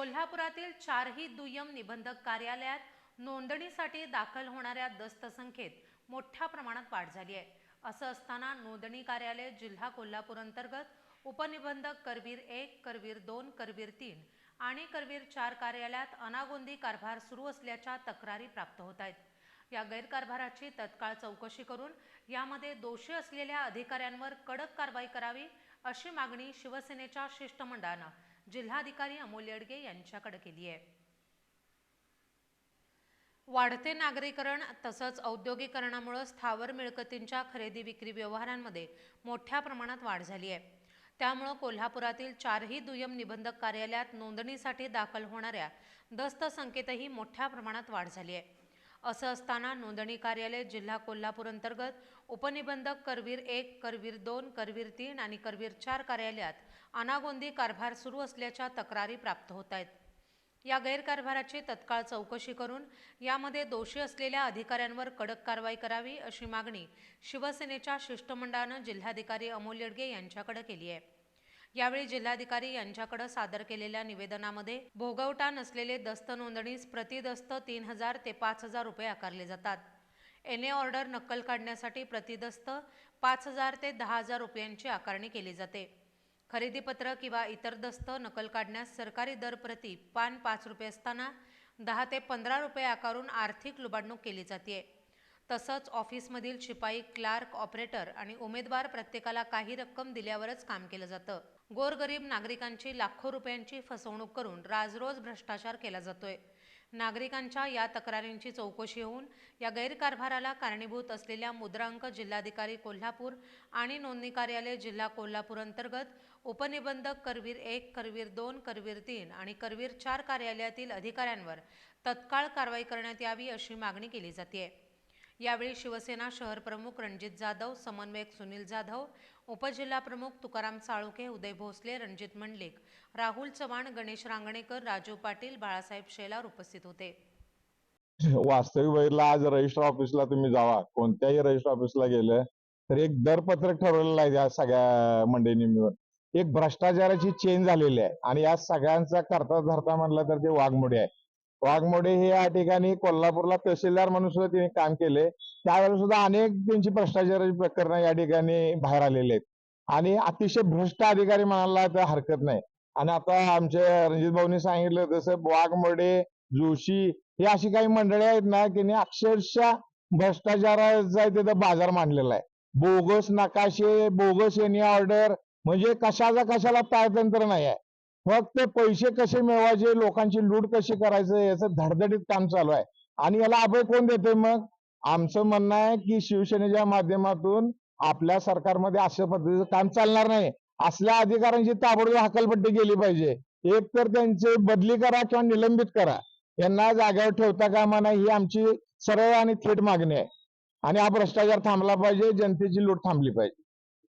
कोल्हापुरातील चारही दुय्यम निबंधक कार्यालयात नोंदणीसाठी दाखल होणाऱ्या दस्त संख्येत मोठ्या प्रमाणात वाढ झाली आहे. असं असताना नोंदणी कार्यालय जिल्हा कोल्हापूर अंतर्गत उपनिबंधक करवीर एक करवीर दोन करवीर तीन आणि करवीर चार कार्यालयात अनागोंदी कारभार सुरू असल्याच्या तक्रारी प्राप्त होत आहेत. या गैरकारभाराची तत्काळ चौकशी करून यामध्ये दोषी असलेल्या अधिकाऱ्यांवर कडक कारवाई करावी अशी मागणी शिवसेनेच्या शिष्टमंडळानं जिल्हाधिकारी अमोल येडगे यांच्याकडे केली आहे. वाढते नागरीकरण तसंच औद्योगिकरणामुळे स्थावर मिळकतींच्या खरेदी विक्री व्यवहारांमध्ये मोठ्या प्रमाणात वाढ झाली आहे. त्यामुळं कोल्हापुरातील चारही दुय्यम निबंधक कार्यालयात नोंदणीसाठी दाखल होणाऱ्या दस्त संकेतही मोठ्या प्रमाणात वाढ झाली आहे. असं असताना नोंदणी कार्यालय जिल्हा कोल्हापूर अंतर्गत उपनिबंधक करवीर एक करवीर दोन करवीर तीन आणि करवीर चार कार्यालयात अनागोंदी कारभार सुरू असल्याच्या तक्रारी प्राप्त होत आहेत. या गैरकारभाराची तत्काळ चौकशी करून यामध्ये दोषी असलेल्या अधिकाऱ्यांवर कडक कारवाई करावी अशी मागणी शिवसेनेच्या शिष्टमंडळानं जिल्हाधिकारी अमोल येडगे यांच्याकडे केली आहे. यावेळी जिल्हाधिकारी यांच्याकडे सादर केलेल्या निवेदनामध्ये भोगवटा नसलेले दस्त नोंदणीस प्रतिदस्त तीन हजार ते पाच हजार रुपये आकारले जातात. एन ए ऑर्डर नक्कल काढण्यासाठी प्रतिदस्त पाच हजार ते दहा हजार रुपयांची आकारणी केली जाते. खरेदीपत्र किंवा इतर दस्त नकल काढण्यास सरकारी दर प्रति पान पाच रुपये असताना दहा ते पंधरा रुपये आकारून आर्थिक लुबाडणूक केली जाते तसंच ऑफिसमधील शिपाई क्लार्क ऑपरेटर आणि उमेदवार प्रत्येकाला काही रक्कम दिल्यावरच काम केलं जातं. गोरगरीब नागरिकांची लाखो रुपयांची फसवणूक करून राजरोज भ्रष्टाचार केला जातोय. नागरिकांच्या या तक्रारींची चौकशी होऊन या गैरकारभाराला कारणीभूत असलेल्या मुद्रांक जिल्हाधिकारी कोल्हापूर आणि नोंदणी कार्यालय जिल्हा कोल्हापूर अंतर्गत उपनिबंधक करवीर एक करवीर दोन करवीर तीन आणि करवीर चार कार्यालयातील अधिकाऱ्यांवर तत्काळ कारवाई करण्यात यावी अशी मागणी केली जाते यावेळी शिवसेना शहर प्रमुख रणजित जाधव समन्वयक सुनील जाधव उपजिल्हाप्रमुख तुकाराम साळुके उदय भोसले रणजित मंडलिक राहुल चव्हाण गणेश रांगणेकर राजू पाटील बाळासाहेब शेलार उपस्थित होते. वास्तविक बघितलं आज रजिस्टर ऑफिसला तुम्ही जावा. कोणत्याही रजिस्टर ऑफिसला गेलं तर एक दरपत्रक ठरवलेलं आहे या सगळ्या मंडळींनी मिळून. एक भ्रष्टाचाराची चेन झालेली आहे. आणि या सगळ्यांचा करता धरता म्हणलं तर ते वाघमोडे आहे. वाघमोडे हे या ठिकाणी कोल्हापूरला तहसीलदार म्हणून सुद्धा तिने काम केले. त्यावेळेला सुद्धा अनेक त्यांची भ्रष्टाचाराची प्रकरणं या ठिकाणी बाहेर आलेले आहेत. आणि अतिशय भ्रष्ट अधिकारी म्हणाला तर हरकत नाही. आणि आता आमचे रणजित भाऊनी सांगितलं तसं वाघमोडे जोशी हे अशी काही मंडळी आहेत ना की अक्षरशः भ्रष्टाचाराचा तिथं बाजार मांडलेला आहे. बोगस नकाशे बोगस एनी ऑर्डर म्हणजे कशाचा कशाला पायतंत्र नाही आहे. फक्त पैसे कसे मिळवायचे लोकांची लूट कशी करायचं याचं धडधडीत काम चालू आहे. आणि याला अभय कोण देते मग? आमचं म्हणणं आहे की शिवसेनेच्या माध्यमातून आपल्या सरकारमध्ये अशा पद्धतीचं काम चालणार नाही. असल्या अधिकाऱ्यांची ताबडतोब हकलपट्टी केली पाहिजे. एक तर त्यांची बदली करा किंवा निलंबित करा. यांना जागेवर ठेवता कामा नाही ही आमची सरळ आणि थेट मागणी आहे. आणि हा भ्रष्टाचार थांबला पाहिजे जनतेची लूट थांबली पाहिजे.